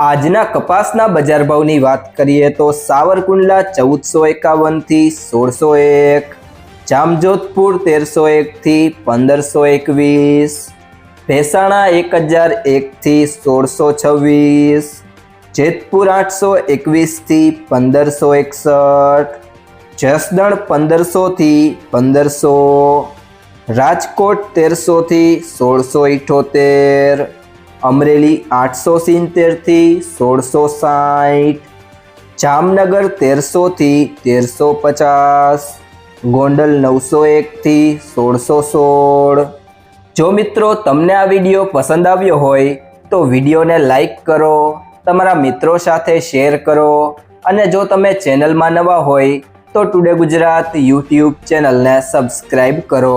આજના કપાસના બજાર ભાવની વાત કરીએ તો સાવરકુંડલા ચૌદસો એકાવનથી સોળસો એક, જામજોધપુર તેરસો એકથી પંદરસો એકવીસ, ભેસાણા એક હજાર એકથી સોળસો છવ્વીસ, જેતપુર આઠસો એકવીસથી પંદરસો એકસઠ, જસદણ પંદરસોથી પંદરસો, રાજકોટ તેરસોથી સોળસો ઇઠોતેર અમરેલી આઠસો સિત્તેરથી સોળસો સાઠ જામનગર તેરસોથી તેરસો પચાસ. ગોંડલ નવસો એકથી સોળસો સોળ. જો મિત્રો તમને આ વીડિયો પસંદ આવ્યો હોય, તો વિડીયોને લાઈક કરો, તમારા મિત્રો સાથે શેર કરો, અને જો તમે ચેનલમાં નવા હોય, તો ટુડે ગુજરાત યુટ્યુબ ચેનલને સબસ્ક્રાઈબ કરો.